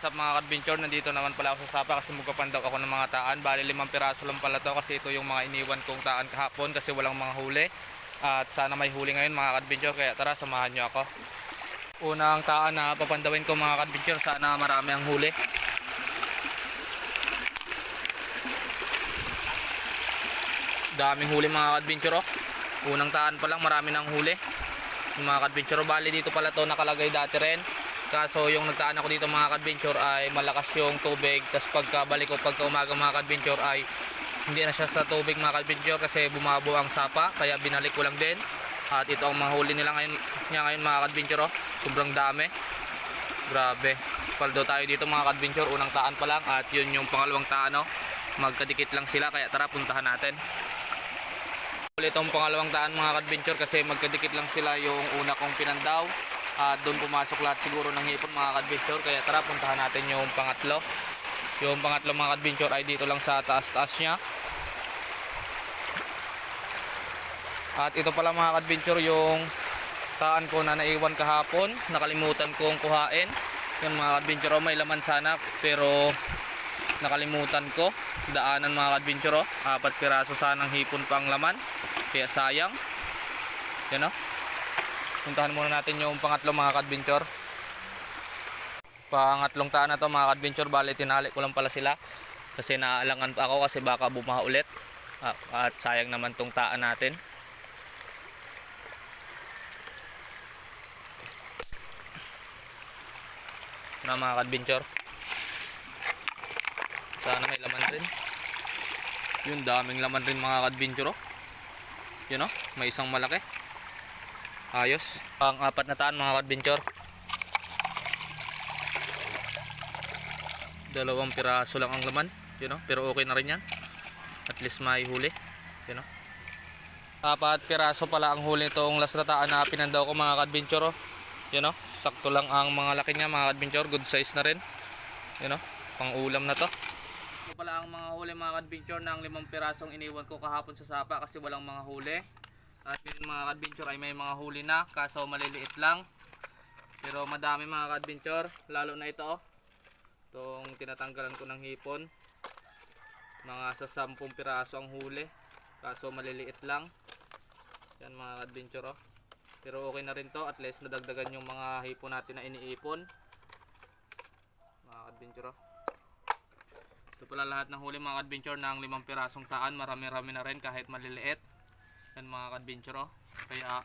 oh. What's up mga adventure nandito naman pala ako sa Sapa kasi magpapandaw ako ng mga taan. Bali limang piraso lang pala to kasi ito yung mga iniwan kong taan kahapon kasi walang mga huli. At sana may huli ngayon mga adventure kaya tara samahan nyo ako. Unang taan na papandawin ko mga adventure sana marami ang huli. Daming huli mga adventure oh. Unang taan pa lang marami ng huli. Mga adventure bali dito pala to nakalagay dati rin. Kaso yung nagtaan ako dito mga adventure ay malakas yung tubig. Tapos pagkabalik ko pagka umaga mga adventure ay hindi na siya sa tubig mga adventure kasi bumabo ang sapa. Kaya binalik ko lang din. At ito ang mga huli nila ngayon, niya ngayon mga adventure oh. Sobrang dami. Grabe. Paldo tayo dito mga adventure Unang taan pa lang. At yun yung pangalawang taan oh. Magkadikit lang sila. Kaya tara puntahan natin. Ulit itong pangalawang taan mga adventure kasi magkadikit lang sila yung una kong pinandaw. At doon pumasok lahat siguro ng hipon mga adventure Kaya tara puntahan natin yung pangatlo. Yung pangatlo mga adventure ay dito lang sa taas-taas niya. At ito pala mga adventure yung taan ko na naiwan kahapon. Nakalimutan kong kuhain. Yung mga adventure may laman sana pero nakalimutan ko. Daanan mga adventure Apat piraso sanang hipon pang laman. Kaya sayang. Yan o. Puntahan muna natin yung pangatlo mga adventure Pangatlong taan na to mga adventure Bali tinali ko lang pala sila. Kasi naalangan pa ako kasi baka bumaha ulit. Ah, At sayang naman tong taan natin. na mga adventure sana may laman rin yun daming laman rin mga adventure oh. yun oh may isang malaki ayos pang apat na taan mga adventure dalawang piraso lang ang laman yun oh pero okay na rin yan at least may huli yun oh apat piraso pala ang huli nitong last na taan na pinandaw ko mga adventure oh yun o, sakto lang ang mga laki niya mga adventure, good size na rin. Yun o, pang ulam na to. Pala ang mga huli mga adventure ng limang pirasong iniwan ko kahapon sa sapa kasi walang mga huli. At mga adventure ay may mga huli na, kaso maliliit lang. Pero madami mga adventure, lalo na ito o. Itong tinatanggalan ko ng hipon. Mga sa sampung piraso ang huli, kaso maliliit lang. Yan mga adventure o. Pero okay na rin to, at least nadagdagan yung mga hipon natin na iniipon. Mga adventure. Ito pala lahat ng huli mga adventure ng limang pirasong taan. Marami-rami na rin kahit maliliit. Yan mga adventure. Kaya